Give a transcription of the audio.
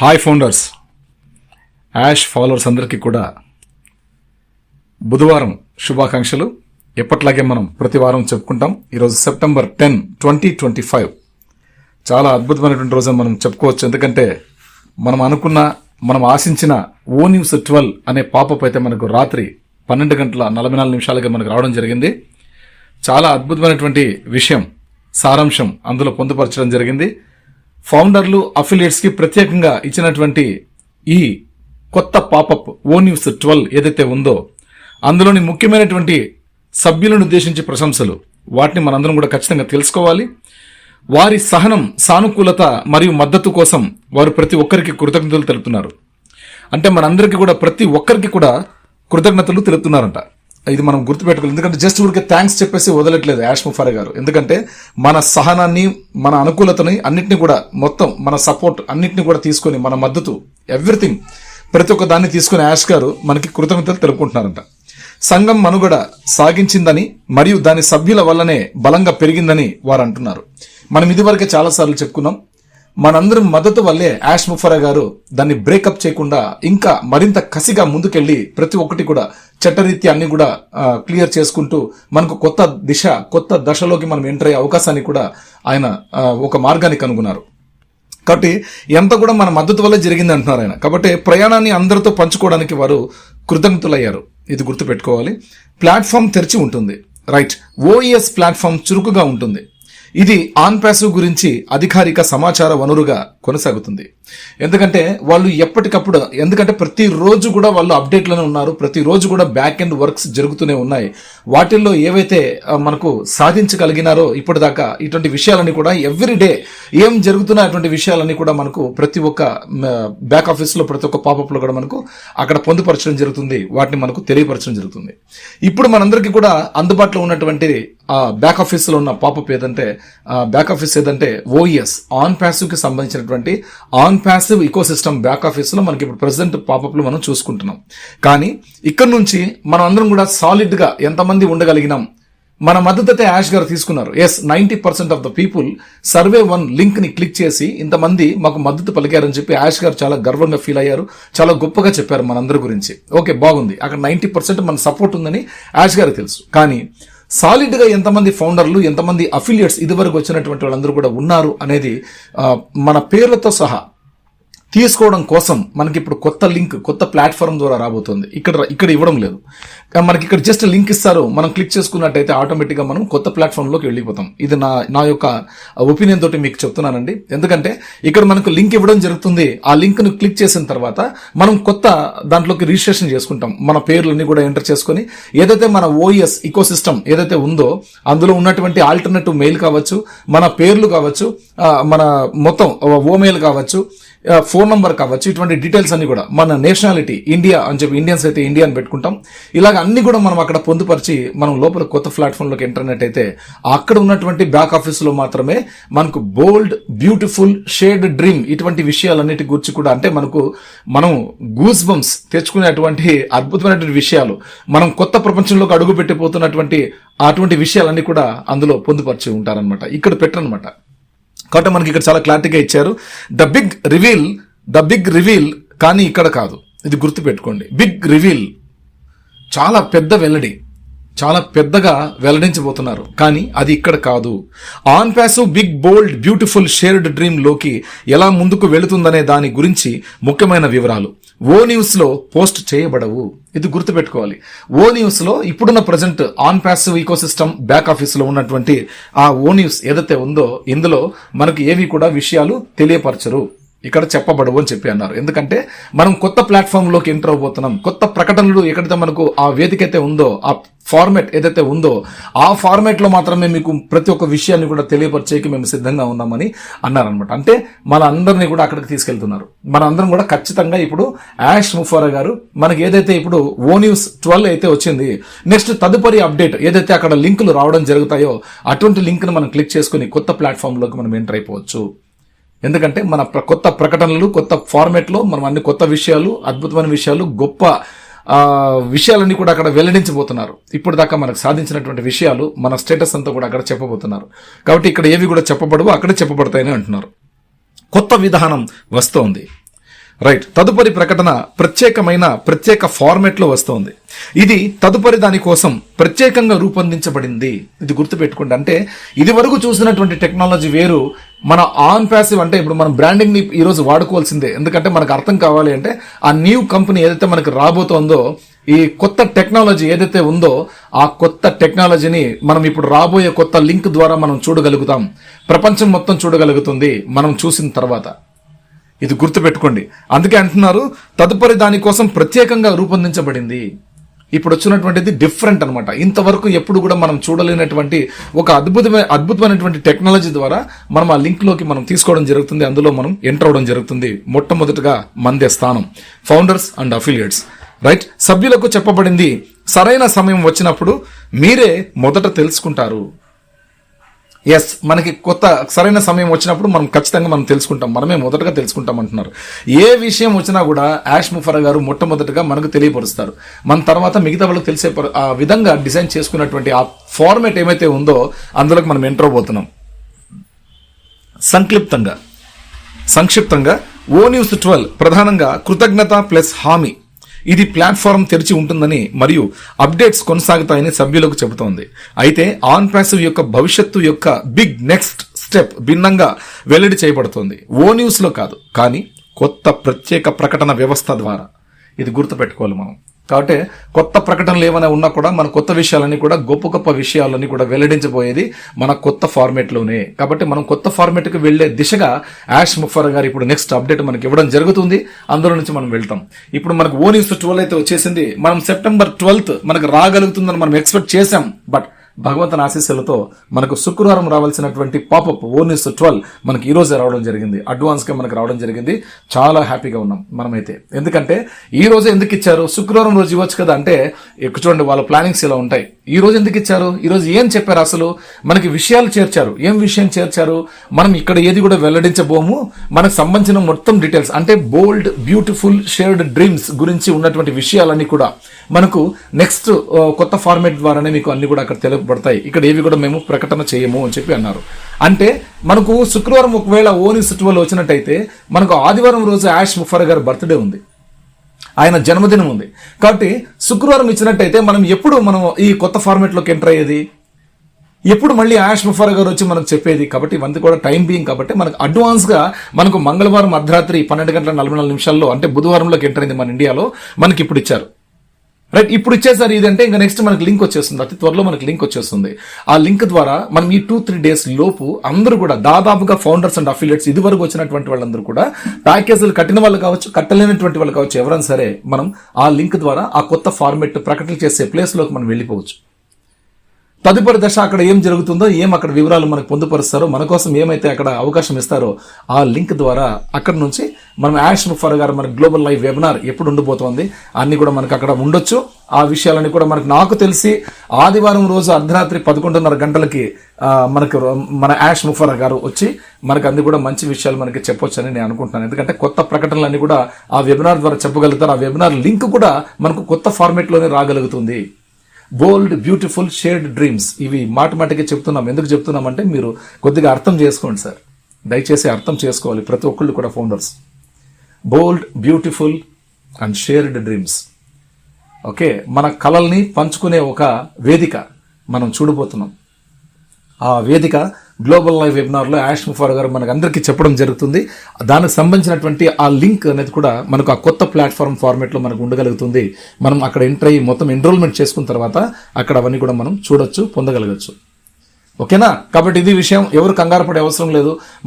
Hi founders ash followers అందరికీ కూడా బుధవారం శుభాకాంక్షలు. ఎప్పట్లాగే మనం ప్రతి వారం చెప్పుకుంటాం. ఈరోజు September ten twenty twenty five. చాలా అద్భుతమైనటువంటి రోజు మనం చెప్పుకోవచ్చు. ఎందుకంటే మనం అనుకున్న మనం ఆశించిన ఓ న్యూస్ ట్వెల్వ్ అనే పాపప్ అయితే మనకు రాత్రి పన్నెండు గంటల నలభై నాలుగు నిమిషాలుగా మనకు రావడం జరిగింది. చాలా అద్భుతమైనటువంటి విషయం సారాంశం అందులో పొందుపరచడం జరిగింది. ఫౌండర్లు అఫిలియేట్స్కి ప్రత్యేకంగా ఇచ్చినటువంటి ఈ కొత్త పాపప్ ఓ న్యూస్ ట్వెల్వ్ ఏదైతే ఉందో అందులోని ముఖ్యమైనటువంటి సభ్యులను ఉద్దేశించి ప్రశంసలు. వాటిని మనందరం కూడా ఖచ్చితంగా తెలుసుకోవాలి. వారి సహనం సానుకూలత మరియు మద్దతు కోసం వారు ప్రతి ఒక్కరికి కృతజ్ఞతలు తెలుపుతున్నారు. అంటే మనందరికీ కూడా ప్రతి ఒక్కరికి కూడా కృతజ్ఞతలు తెలుపుతున్నారంట. ఇది మనం గుర్తుపెట్టుకోవాలి. ఎందుకంటే జస్ట్ ఊరికే థ్యాంక్స్ చెప్పేసి వదలట్లేదు యాష్ ముఫారే గారు. ఎందుకంటే మన సహనాన్ని మన అనుకూలతని అన్నింటినీ కూడా మొత్తం మన సపోర్ట్ అన్నింటినీ కూడా తీసుకొని మన మద్దతు ఎవ్రీథింగ్ ప్రతి ఒక్క దాన్ని తీసుకుని యాష్ గారు మనకి కృతజ్ఞతలు తెలుపుకుంటున్నారంట. సంఘం మనుగడ సాగించిందని మరియు దాని సభ్యుల వల్లనే బలంగా పెరిగిందని వారు అంటున్నారు. మనం ఇదివరకే చాలాసార్లు చెప్పుకున్నాం మనందరం మద్దతు వల్లే యాష్ ముఫరా గారు దాన్ని బ్రేకప్ చేయకుండా ఇంకా మరింత కసిగా ముందుకెళ్ళి ప్రతి ఒక్కటి కూడా చట్టరీత్యా అన్ని కూడా క్లియర్ చేసుకుంటూ మనకు కొత్త దిశ కొత్త దశలోకి మనం ఎంటర్ అయ్యే అవకాశాన్ని కూడా ఆయన ఒక మార్గాన్ని కనుగొన్నారు. కాబట్టి ఎంత కూడా మన మద్దతు వల్ల జరిగింది అంటున్నారు ఆయన. కాబట్టి ప్రయాణాన్ని అందరితో పంచుకోవడానికి వారు కృతజ్ఞతలయ్యారు. ఇది గుర్తుపెట్టుకోవాలి. ప్లాట్ఫామ్ తెరిచి ఉంటుంది. రైట్. ఓఈఎస్ ప్లాట్ఫామ్ చురుకుగా ఉంటుంది. ఇది ఆన్ ప్యాసివ్ గురించి అధికారిక సమాచార వనరుగా కొనసాగుతుంది. ఎందుకంటే వాళ్ళు ఎప్పటికప్పుడు ఎందుకంటే ప్రతిరోజు కూడా వాళ్ళు అప్డేట్లోనే ఉన్నారు ప్రతిరోజు కూడా బ్యాక్ ఎండ్ వర్క్స్ జరుగుతూనే ఉన్నాయి. వాటిల్లో ఏవైతే మనకు సాధించగలిగినారో ఇప్పటిదాకా ఇటువంటి విషయాలన్నీ కూడా ఎవ్రీ డే ఏం జరుగుతున్న అటువంటి విషయాలన్నీ కూడా మనకు ప్రతి ఒక్క బ్యాక్ ఆఫీస్లో ప్రతి ఒక్క పాపప్లో కూడా మనకు అక్కడ పొందుపరచడం జరుగుతుంది వాటిని మనకు తెలియపరచడం జరుగుతుంది. ఇప్పుడు మనందరికీ కూడా అందుబాటులో ఉన్నటువంటి బ్యాక్ ఆఫీస్లో ఉన్న పాపప్ ఏదంటే బ్యాక్ ఆఫీస్ ఏదంటే ఓఈఎస్ ఆన్ ప్యాసివ్కి సంబంధించినటువంటి on passive eco system back ఆఫీస్లో మనకి ఇప్పుడు ప్రెసెంట్ పాపప్లు మనం చూసుకుంటున్నాం. కానీ ఇక్కడ నుంచి మనం అందరం కూడా సాలిడ్గా ఎంతమంది ఉండగలిగినాం? మన మద్దతు అయితే యాష్ గారు తీసుకున్నారు. Yes ninety percent of the people survey one లింక్ని క్లిక్ చేసి ఇంతమంది మాకు మద్దతు పలికారని చెప్పి యాష్ గారు చాలా గర్వంగా ఫీల్ అయ్యారు. చాలా గొప్పగా చెప్పారు మనందరి గురించి. ఓకే బాగుంది. అక్కడ నైన్టీ పర్సెంట్ మన సపోర్ట్ ఉందని యాష్ గారు తెలుసు. కానీ సాలిడ్గా ఎంతమంది ఫౌండర్లు ఎంతమంది అఫిలియేట్స్ ఇదివరకు వచ్చినటువంటి వాళ్ళందరూ కూడా ఉన్నారు అనేది మన పేర్లతో సహా తీసుకోవడం కోసం మనకి ఇప్పుడు కొత్త లింక్ కొత్త ప్లాట్ఫామ్ ద్వారా రాబోతుంది. ఇక్కడ ఇక్కడ ఇవ్వడం లేదు. కానీ మనకి ఇక్కడ జస్ట్ లింక్ ఇస్తారు. మనం క్లిక్ చేసుకున్నట్టయితే ఆటోమేటిక్గా మనం కొత్త ప్లాట్ఫామ్లోకి వెళ్ళిపోతాం. ఇది నా నా యొక్క ఒపీనియన్ తోటి మీకు చెప్తున్నానండి. ఎందుకంటే ఇక్కడ మనకు లింక్ ఇవ్వడం జరుగుతుంది. ఆ లింక్ను క్లిక్ చేసిన తర్వాత మనం కొత్త దాంట్లోకి రిజిస్ట్రేషన్ చేసుకుంటాం. మన పేర్లన్నీ కూడా ఎంటర్ చేసుకొని ఏదైతే మన ఓఎస్ ఇకో సిస్టమ్ ఏదైతే ఉందో అందులో ఉన్నటువంటి ఆల్టర్నేటివ్ మెయిల్ కావచ్చు మన పేర్లు కావచ్చు మన మొత్తం ఓమెయిల్ కావచ్చు ఫోన్ నంబర్ కావచ్చు ఇటువంటి డీటెయిల్స్ అన్ని కూడా మన నేషనాలిటీ ఇండియా అని చెప్పి ఇండియన్స్ అయితే ఇండియా అని పెట్టుకుంటాం. ఇలాగ అన్ని కూడా మనం అక్కడ పొందుపరిచి మనం లోపల కొత్త ప్లాట్ఫామ్లోకి ఇంటర్నెట్ అయితే అక్కడ ఉన్నటువంటి బ్యాక్ ఆఫీస్లో మాత్రమే మనకు బోల్డ్ బ్యూటిఫుల్ షేడ్ డ్రీమ్ ఇటువంటి విషయాలన్నిటి గురించి కూడా అంటే మనకు మనం గూస్ బంప్స్ తెచ్చుకునేటువంటి అద్భుతమైనటువంటి విషయాలు మనం కొత్త ప్రపంచంలోకి అడుగు పెట్టిపోతున్నటువంటి అటువంటి విషయాలన్నీ కూడా అందులో పొందుపరిచి ఉంటారనమాట ఇక్కడ పెట్టరనమాట కాబట్టి మనకి ఇక్కడ చాలా క్లారిటీగా ఇచ్చారు. The big reveal the big reveal కానీ ఇక్కడ కాదు. ఇది గుర్తుపెట్టుకోండి. బిగ్ రివీల్ చాలా పెద్ద వెల్లడి. చాలా పెద్దగా వెల్లడించబోతున్నారు. కానీ అది ఇక్కడ కాదు. On passive big bold beautiful shared డ్రీమ్లోకి ఎలా ముందుకు వెళుతుందనే దాని గురించి ముఖ్యమైన వివరాలు. ఓ న్యూస్లో పోస్ట్ చేయబడవు. ఇది గుర్తుపెట్టుకోవాలి. ఓ న్యూస్లో ఇప్పుడున్న present on passive ecosystem back ఆఫీస్లో ఉన్నటువంటి ఆ ఓ న్యూస్ ఏదైతే ఉందో ఇందులో మనకు ఏవి కూడా విషయాలు తెలియపరచరు. ఇక్కడ చెప్పబడవు అని చెప్పి అన్నారు. ఎందుకంటే మనం కొత్త ప్లాట్ఫామ్లోకి ఎంటర్ అవబోతున్నాం కొత్త ప్రకటనలు ఎక్కడైతే మనకు ఆ వేదిక అయితే ఉందో ఆ ఫార్మేట్ ఏదైతే ఉందో ఆ ఫార్మేట్లో మాత్రమే మీకు ప్రతి ఒక్క విషయాన్ని కూడా తెలియపరిచేకి మేము సిద్ధంగా ఉన్నామని అన్నారనమాట అంటే మన అందరినీ కూడా అక్కడికి తీసుకెళ్తున్నారు. మన అందరం కూడా ఖచ్చితంగా ఇప్పుడు యాష్ ముఫారా గారు మనకి ఏదైతే ఇప్పుడు ఓ న్యూస్ ట్వెల్వ్ అయితే వచ్చింది నెక్స్ట్ తదుపరి అప్డేట్ ఏదైతే అక్కడ లింకులు రావడం జరుగుతాయో అటువంటి లింక్ను మనం క్లిక్ చేసుకుని కొత్త ప్లాట్ఫామ్లోకి మనం ఎంటర్ అయిపోవచ్చు. ఎందుకంటే మన ప్ర- కొత్త ప్రకటనలు కొత్త ఫార్మేట్లో మనం అన్ని కొత్త విషయాలు అద్భుతమైన విషయాలు గొప్ప విషయాలన్నీ కూడా అక్కడ వెల్లడించబోతున్నారు. ఇప్పుడు దాకా మనకు సాధించినటువంటి విషయాలు మన స్టేటస్ అంతా కూడా అక్కడ చెప్పబోతున్నారు. కాబట్టి ఇక్కడ ఏవి కూడా చెప్పబడవు అక్కడే చెప్పబడతాయని అంటున్నారు. కొత్త విధానం వస్తోంది. రైట్. తదుపరి ప్రకటన ప్రత్యేకమైన ప్రత్యేక ఫార్మెట్లో వస్తోంది. ఇది తదుపరి దానికోసం ప్రత్యేకంగా రూపొందించబడింది. ఇది గుర్తుపెట్టుకోండి. అంటే ఇది వరకు చూసినటువంటి టెక్నాలజీ వేరు మన ఆన్ ప్యాసివ్ అంటే ఇప్పుడు మనం బ్రాండింగ్ని ఈరోజు వాడుకోవాల్సిందే. ఎందుకంటే మనకు అర్థం కావాలి అంటే ఆ న్యూ కంపెనీ ఏదైతే మనకు రాబోతోందో ఈ కొత్త టెక్నాలజీ ఏదైతే ఉందో ఆ కొత్త టెక్నాలజీని మనం ఇప్పుడు రాబోయే కొత్త లింక్ ద్వారా మనం చూడగలుగుతాం. ప్రపంచం మొత్తం చూడగలుగుతుంది మనం చూసిన తర్వాత. ఇది గుర్తుపెట్టుకోండి. అందుకే అంటున్నారు తదుపరి దానికోసం ప్రత్యేకంగా రూపొందించబడింది. ఇప్పుడు వచ్చినటువంటిది డిఫరెంట్ అనమాట ఇంతవరకు ఎప్పుడు కూడా మనం చూడలేనటువంటి ఒక అద్భుతమైన అద్భుతమైనటువంటి టెక్నాలజీ ద్వారా మనం ఆ లింక్లోకి మనం తీసుకోవడం జరుగుతుంది. అందులో మనం ఎంటర్ అవడం జరుగుతుంది. మొట్టమొదటిగా మందే స్థానం. ఫౌండర్స్ అండ్ అఫిలియేట్స్ రైట్ సభ్యులకు చెప్పబడింది సరైన సమయం వచ్చినప్పుడు మీరే మొదట తెలుసుకుంటారు. ఎస్ మనకి కొత్త సరైన సమయం వచ్చినప్పుడు మనం ఖచ్చితంగా మనం తెలుసుకుంటాం. మనమే మొదటగా తెలుసుకుంటాం అంటున్నారు. ఏ విషయం వచ్చినా కూడా యాష్ ముఫరా గారు మొట్టమొదటిగా మనకు తెలియపరుస్తారు. మన తర్వాత మిగతా వాళ్ళకి తెలిసే ఆ విధంగా డిజైన్ చేసుకున్నటువంటి ఆ ఫార్మేట్ ఏమైతే ఉందో అందులోకి మనం ఎంటర్ అవబోతున్నాం సంక్లిప్తంగా సంక్షిప్తంగా. O news twelve. ప్రధానంగా కృతజ్ఞత ప్లస్ హామీ. ఇది ప్లాట్ఫారం తెరిచి ఉంటుందని మరియు అప్డేట్స్ కొనసాగుతాయని సభ్యులకు చెబుతోంది. అయితే ఆన్ ప్యాసివ్ యొక్క భవిష్యత్తు యొక్క బిగ్ నెక్స్ట్ స్టెప్ భిన్నంగా వెల్లడి చేయబడుతోంది. ఓ న్యూస్లో కాదు కానీ కొత్త ప్రత్యేక ప్రకటన వ్యవస్థ ద్వారా. ఇది గుర్తుపెట్టుకోవాలి మనం. కాబట్టి కొత్త ప్రకటనలు ఏమైనా ఉన్నా కూడా మన కొత్త విషయాలన్నీ కూడా గొప్ప గొప్ప విషయాలన్నీ కూడా వెల్లడించబోయేది మన కొత్త ఫార్మేట్లోనే కాబట్టి మనం కొత్త ఫార్మేట్కి వెళ్ళే దిశగా యాష్ ముఫర్ గారు ఇప్పుడు నెక్స్ట్ అప్డేట్ మనకి ఇవ్వడం జరుగుతుంది. అందులో నుంచి మనం వెళ్తాం. ఇప్పుడు మనకు ఓ న్యూస్ ట్వెల్వ్ అయితే వచ్చేసింది. మనం సెప్టెంబర్ ట్వెల్త్ మనకు రాగలుగుతుందని మనం ఎక్స్పెక్ట్ చేశాం. బట్ భగవంతుని ఆశీస్సులతో మనకు శుక్రవారం రావాల్సినటువంటి పాపప్ ఓనిస్ ట్వెల్వ్ మనకి ఈ రోజే రావడం జరిగింది. అడ్వాన్స్గా మనకు రావడం జరిగింది. చాలా హ్యాపీగా ఉన్నాం మనమైతే. ఎందుకంటే ఈ రోజు ఎందుకు ఇచ్చారు? శుక్రవారం రోజు ఇవ్వచ్చు కదా అంటే ఎక్కువ చూడండి వాళ్ళ ప్లానింగ్స్ ఇలా ఉంటాయి. ఈ రోజు ఎందుకు ఇచ్చారు? ఈ రోజు ఏం చెప్పారు అసలు? మనకి విషయాలు చేర్చారు. ఏం విషయం చేర్చారు? మనం ఇక్కడ ఏది కూడా వెల్లడించబోము? మనకు సంబంధించిన మొత్తం డీటెయిల్స్ అంటే బోల్డ్ బ్యూటిఫుల్ షేర్డ్ డ్రీమ్స్ గురించి ఉన్నటువంటి విషయాలన్నీ కూడా మనకు నెక్స్ట్ uh, కొత్త ఫార్మేట్ ద్వారానే మీకు అన్ని కూడా అక్కడ తెలుపబడతాయి. ఇక్కడ ఏవి కూడా మేము ప్రకటన చేయము అని చెప్పి అన్నారు. అంటే మనకు శుక్రవారం ఒకవేళ ఓని సిట్టువల్ వచ్చినట్టయితే మనకు ఆదివారం రోజు యాష్ ముఫర్ గారి బర్త్డే ఉంది. ఆయన జన్మదినం ఉంది. కాబట్టి శుక్రవారం ఇచ్చినట్టయితే మనం ఎప్పుడు మనం ఈ కొత్త ఫార్మేట్లోకి ఎంటర్ అయ్యేది? ఎప్పుడు మళ్ళీ ఆయాష్ ముఫారా గారు వచ్చి మనకు చెప్పేది? కాబట్టి ఇవంతా కూడా టైం బీయింగ్ కాబట్టి మనకు అడ్వాన్స్గా మనకు మంగళవారం అర్ధరాత్రి పన్నెండు గంటల నలభై నాలుగు నిమిషాల్లో అంటే బుధవారంలోకి ఎంటర్ అయింది మన ఇండియాలో మనకి ఇప్పుడు ఇచ్చారు. రైట్ ఇప్పుడు ఇచ్చేసారు ఇదంటే ఇంకా నెక్స్ట్ మనకి లింక్ వచ్చేస్తుంది. అతి త్వరలో మనకి లింక్ వచ్చేస్తుంది. ఆ లింక్ ద్వారా మనం ఈ టూ త్రీ డేస్ లోపు అందరూ కూడా దాదాపుగా ఫౌండర్స్ అండ్ అఫిలియట్స్ ఇది వరకు వచ్చినటువంటి వాళ్ళందరూ కూడా ప్యాకేజీలు కట్టిన వాళ్ళు కావచ్చు కట్టలేనటువంటి వాళ్ళు కావచ్చు ఎవరైనా సరే మనం ఆ లింక్ ద్వారా ఆ కొత్త ఫార్మెట్ ప్రకటన చేసే ప్లేస్లోకి మనం వెళ్ళిపోవచ్చు. తదుపరి దశ అక్కడ ఏం జరుగుతుందో ఏం అక్కడ వివరాలు మనకు పొందుపరుస్తారో మన కోసం ఏమైతే అక్కడ అవకాశం ఇస్తారో ఆ లింక్ ద్వారా అక్కడ నుంచి మనం యాష్ ముఫర్ గారు మన గ్లోబల్ లైవ్ వెబినార్ ఎప్పుడు ఉండిపోతుంది? అన్ని కూడా మనకు అక్కడ ఉండొచ్చు. ఆ విషయాలన్నీ కూడా మనకు నాకు తెలిసి ఆదివారం రోజు అర్ధరాత్రి పదకొండున్నర గంటలకి మనకు మన యాష్ ముఫర్ గారు వచ్చి మనకు అన్ని కూడా మంచి విషయాలు మనకి చెప్పొచ్చని నేను అనుకుంటున్నాను. ఎందుకంటే కొత్త ప్రకటనలన్నీ కూడా ఆ వెబినార్ ద్వారా చెప్పగలుగుతారు. ఆ వెబినార్ లింక్ కూడా మనకు కొత్త ఫార్మేట్లోనే రాగలుగుతుంది. Bold beautiful shared dreams. ఇవి మాట మాటకి చెప్తున్నాం. ఎందుకు చెప్తున్నామంటే మీరు కొద్దిగా అర్థం చేసుకోండి సార్. దయచేసి అర్థం చేసుకోవాలి. ప్రతి ఒక్కళ్ళు కూడా founders. Bold beautiful and shared dreams. Okay మన కలల్ని పంచుకునే ఒక వేదిక మనం చూడబోతున్నాం. ఆ వేదిక గ్లోబల్ లైవ్ వెబినార్లో యాష్ ముఫార్ గారు మనకు అందరికీ చెప్పడం జరుగుతుంది. దానికి సంబంధించినటువంటి ఆ లింక్ అనేది కూడా మనకు ఆ కొత్త ప్లాట్ఫామ్ ఫార్మేట్లో మనకు ఉండగలుగుతుంది. మనం అక్కడ ఎంటర్ అయ్యి మొత్తం ఎన్రోల్మెంట్ చేసుకున్న తర్వాత అక్కడ అవన్నీ కూడా మనం చూడొచ్చు పొందగలగచ్చు. ఓకేనా? కాబట్టి ఇది విషయం ఎవరు కంగారు పడే అవసరం లేదు.